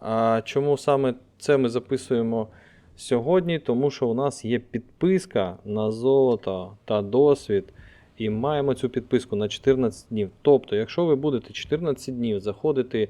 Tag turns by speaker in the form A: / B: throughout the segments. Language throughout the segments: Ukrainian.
A: А чому саме це ми записуємо сьогодні? Тому що у нас є підписка на золото та досвід. І маємо цю підписку на 14 днів. Тобто, якщо ви будете 14 днів заходити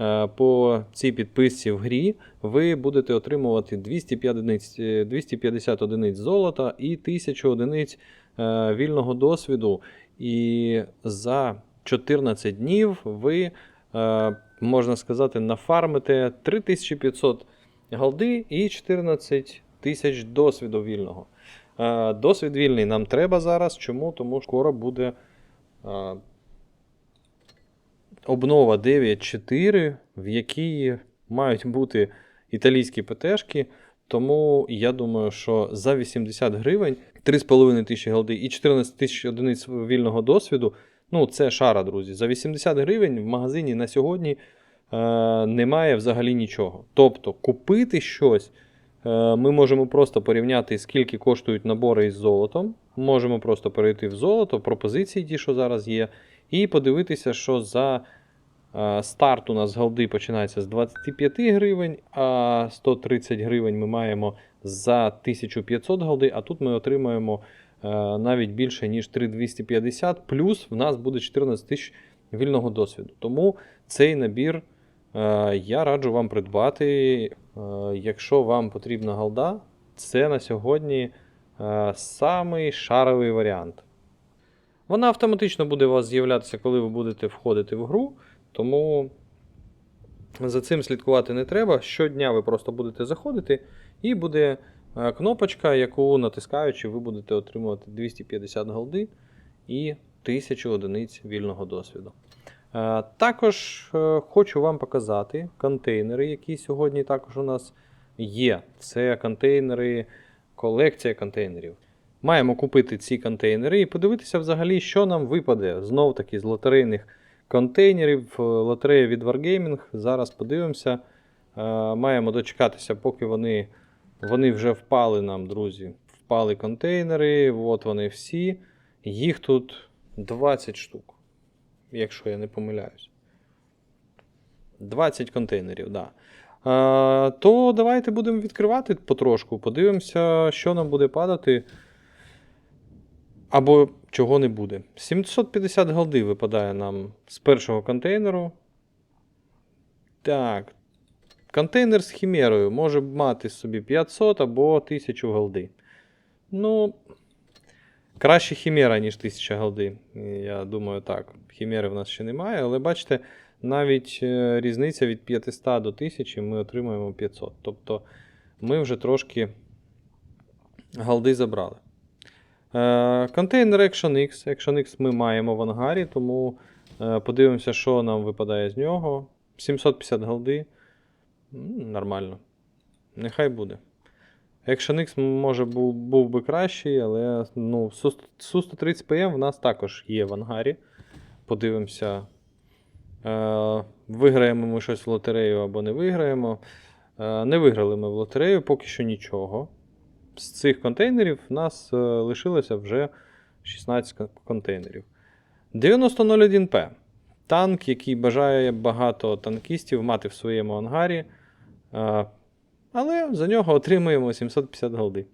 A: е, по цій підписці в грі, ви будете отримувати 250 одиниць, е, 250 одиниць золота і 1000 одиниць е, вільного досвіду. І за 14 днів ви, можна сказати, нафармите 3500 голди і 14 тисяч досвіду вільного. Е, Досвід вільний нам треба зараз. Чому? Тому що скоро буде е, обнова 9.4, в якій мають бути італійські ПТшки. Тому я думаю, що за 80 гривень 3,5 тисячі голди і 14 тисяч одиниць вільного досвіду. Ну, це шара, друзі. За 80 гривень в магазині на сьогодні е, немає взагалі нічого. Тобто, купити щось е, ми можемо просто порівняти, скільки коштують набори із золотом. Можемо просто перейти в золото, пропозиції, ті, що зараз є, і подивитися, що за е, старт у нас голди починається з 25 гривень, а 130 гривень ми маємо за 1500 голди, а тут ми отримаємо навіть більше, ніж 3250, плюс в нас буде 14 тисяч вільного досвіду. Тому цей набір е, я раджу вам придбати. Е, якщо вам потрібна голда, це на сьогодні е, самий шаровий варіант. Вона автоматично буде у вас з'являтися, коли ви будете входити в гру, тому за цим слідкувати не треба. Щодня ви просто будете заходити, і буде е, кнопочка, яку натискаючи, ви будете отримувати 250 голди і 1000 одиниць вільного досвіду. Е, Також е, хочу вам показати контейнери, які сьогодні також у нас є. Це контейнери, колекція контейнерів. Маємо купити ці контейнери і подивитися взагалі, що нам випаде знов таки з лотерейних контейнерів. Е, Лотерея від Wargaming. Зараз подивимося. Е, Маємо дочекатися, поки вони, вони вже впали нам, друзі. Впали контейнери, от вони всі. Їх тут 20 штук, якщо я не помиляюсь. 20 контейнерів, так. Да. То давайте будемо відкривати потрошку, подивимося, що нам буде падати. Або чого не буде. 750 голди випадає нам з першого контейнеру. Так. Контейнер з хімерою може мати собі 500 або 1000 голди. Ну, краще хімера, ніж 1000 голди. Я думаю, так. Хімери в нас ще немає, але бачите, навіть е, різниця від 500 до 1000 ми отримуємо 500. Тобто ми вже трошки голди забрали. Е, Контейнер Action X. Action X ми маємо в ангарі, тому е, подивимося, що нам випадає з нього. 750 голди. М, Нормально. Нехай буде. Action X може був, був би кращий, але ну, Су-130 ПМ в нас також є в ангарі. Подивимося. Е, виграємо ми щось в лотерею або не виграємо. Е, не виграли ми в лотерею, поки що нічого. З цих контейнерів в нас е, лишилося вже 16 контейнерів. 9001П. Танк, який бажає багато танкістів мати в своєму ангарі. Але за нього отримуємо 750 голди.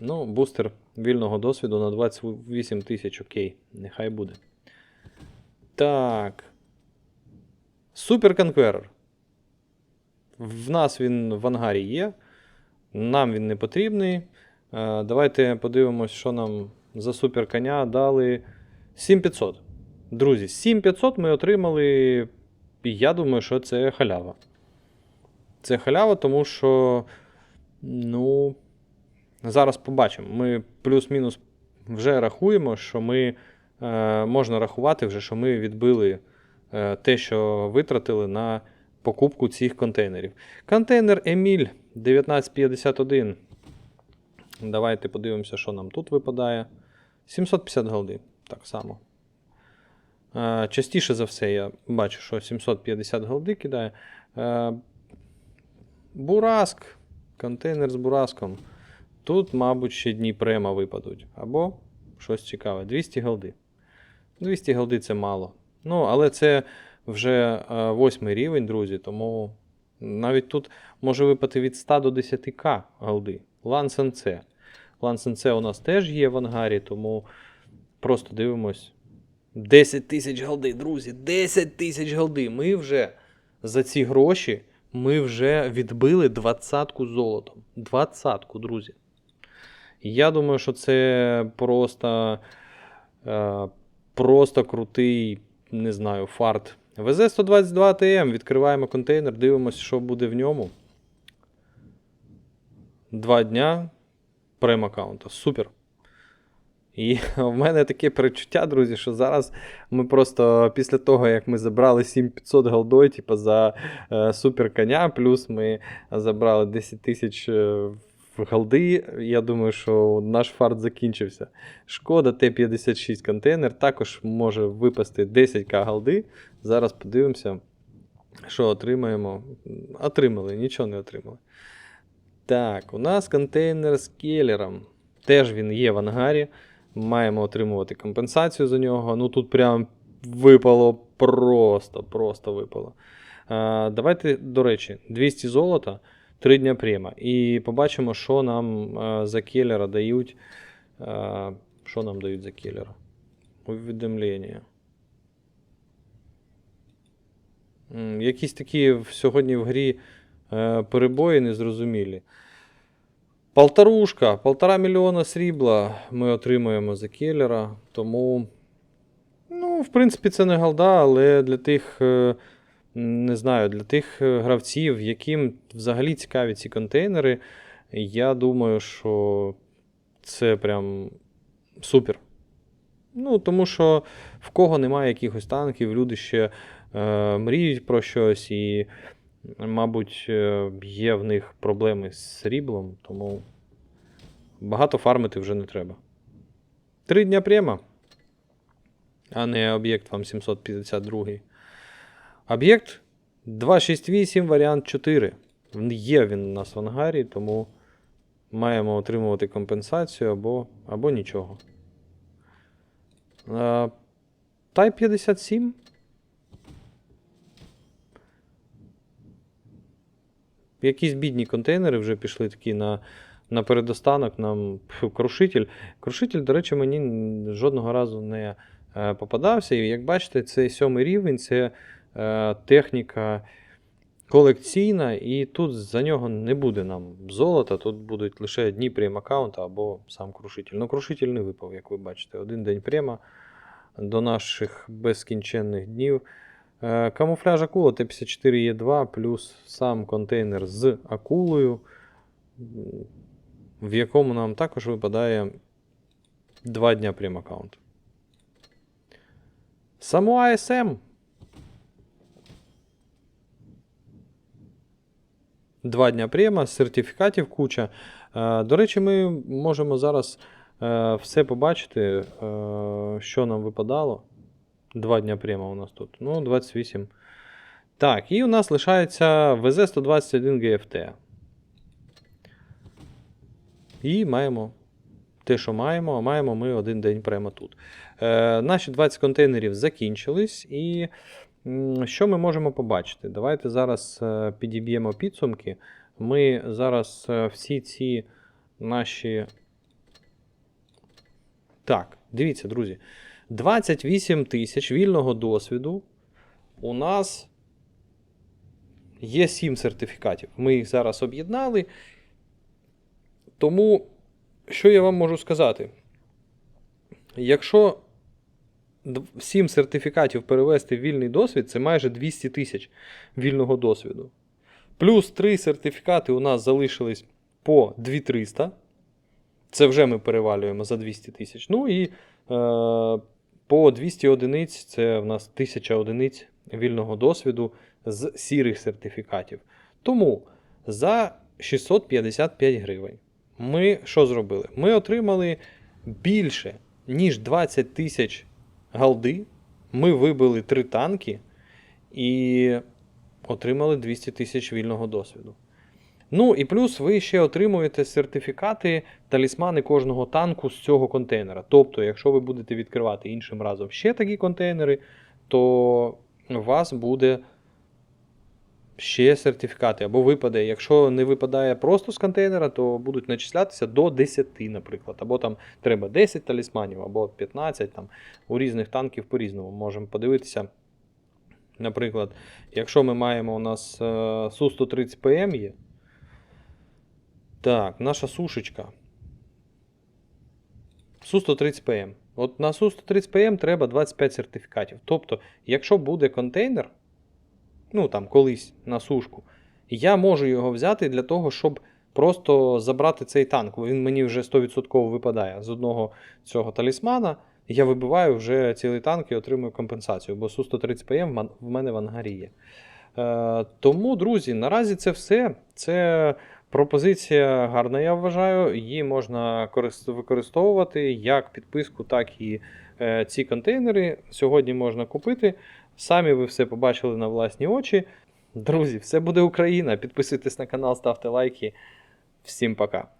A: Ну, бустер вільного досвіду на 28 тисяч, окей, нехай буде. Так. Супер Конкверер. В нас він в ангарі є. Нам він не потрібний. Давайте подивимось, що нам за супер коня дали 7500. Друзі, 7500 ми отримали. Я думаю, що це халява. Це халява, тому що. Ну. Зараз побачимо. Ми плюс-мінус вже рахуємо, що ми е, можна рахувати вже, що ми відбили е, те, що витратили на покупку цих контейнерів. Контейнер Еміль 1951. Давайте подивимося, що нам тут випадає. 750 голди. Так само. Е, Частіше за все, я бачу, що 750 голди кидає. Бураск. Контейнер з бураском. Тут, мабуть, ще дні према випадуть. Або щось цікаве. 200 голди. 200 голди це мало. Ну, але це вже е, восьмий рівень, друзі, тому Навіть тут може випати від 100 до 10к голди. Лансен С. Лансен С у нас теж є в ангарі, тому просто дивимось. 10 тисяч голди, друзі, 10 тисяч голди. Ми вже за ці гроші ми вже відбили двадцятку золотом. Двадцятку, друзі. Я думаю, що це просто, е, просто крутий, не знаю, фарт. ВЗ-122 ТМ. Відкриваємо контейнер, дивимося, що буде в ньому. Два дня прем-аккаунта. Супер. І в мене таке перечуття, друзі, що зараз ми просто після того, як ми забрали 7500 голдой, типу, за е, супер коня, плюс ми забрали 10 тисяч е, голди, я думаю, що наш фарт закінчився. Шкода Т-56 контейнер також може випасти 10к голди. Зараз подивимося, що отримаємо. Отримали, нічого не отримали. Так, у нас контейнер з келером. Теж він є в ангарі. Маємо отримувати компенсацію за нього. Ну тут прям випало просто, просто випало. А, давайте, до речі, 200 золота, 3 дня према. І побачимо, що нам а, за келера дають. А, що нам дають за келера? Увідомлення. Якісь такі сьогодні в грі е, перебої незрозумілі. Полторушка, полтора мільйона срібла ми отримуємо за келера. Тому, ну, в принципі, це не голда, але для тих, е, не знаю, для тих е, гравців, яким взагалі цікаві ці контейнери, я думаю, що це прям супер. Ну, тому що в кого немає якихось танків, люди ще е, мріють про щось, і, мабуть, е, є в них проблеми з сріблом, тому багато фармити вже не треба. Три дня према, а не об'єкт вам 752. Об'єкт 268, варіант 4. Є він у нас в ангарі, тому маємо отримувати компенсацію або, або нічого. Е, Type 57. Якісь бідні контейнери вже пішли такі на, на передостанок. Нам крушитель. Крушитель, до речі, мені жодного разу не е, попадався. І як бачите, це сьомий рівень, це е, техніка колекційна, і тут за нього не буде нам золота, тут будуть лише дні прем аккаунта або сам крушитель. Ну, крушитель не випав, як ви бачите. Один день према до наших безкінченних днів. Е, Камуфляж акула Т-54Е2 плюс сам контейнер з акулою, в якому нам також випадає 2 дня прем аккаунт. Само АСМ. Два дня према, сертифікатів куча. Е, До речі, ми можемо зараз е, все побачити, що нам випадало. Два дня према у нас тут. Ну, 28. Так, і у нас лишається ВЗ-121 ГФТ. І маємо те, що маємо, а маємо ми один день прямо тут. Е, наші 20 контейнерів закінчились. І що ми можемо побачити? Давайте зараз е, підіб'ємо підсумки. Ми зараз е, всі ці наші. Так, дивіться, друзі. 28 тисяч вільного досвіду. У нас є 7 сертифікатів. Ми їх зараз об'єднали. Тому, що я вам можу сказати? Якщо 7 сертифікатів перевести в вільний досвід, це майже 200 тисяч вільного досвіду. Плюс 3 сертифікати у нас залишились по 2300. Це вже ми перевалюємо за 200 тисяч. Ну і е, по 200 одиниць це в нас 1000 одиниць вільного досвіду з сірих сертифікатів. Тому за 655 гривень ми що зробили? Ми отримали більше, ніж 20 тисяч галди. Ми вибили 3 танки і отримали 200 тисяч вільного досвіду. Ну і плюс ви ще отримуєте сертифікати, талісмани кожного танку з цього контейнера. Тобто, якщо ви будете відкривати іншим разом ще такі контейнери, то у вас буде ще сертифікати або випаде. Якщо не випадає просто з контейнера, то будуть начислятися до 10, наприклад. Або там треба 10 талісманів, або 15. Там, у різних танків по-різному. Можемо подивитися. Наприклад, якщо ми маємо у нас е, Су-130 ПМ є. Так, наша сушечка. Су-130 ПМ. От на Су-130 ПМ треба 25 сертифікатів. Тобто, якщо буде контейнер, ну там колись на сушку, я можу його взяти для того, щоб просто забрати цей танк. Він мені вже 100% випадає з одного цього талісмана. Я вибиваю вже цілий танк і отримую компенсацію, бо Су-130 ПМ в мене в ангарі є. Е, тому, друзі, наразі це все. Це пропозиція гарна, я вважаю. Її можна використовувати як підписку, так і е, ці контейнери. Сьогодні можна купити. Самі ви все побачили на власні очі. Друзі, все буде Україна. Підписуйтесь на канал, ставте лайки. Всім пока.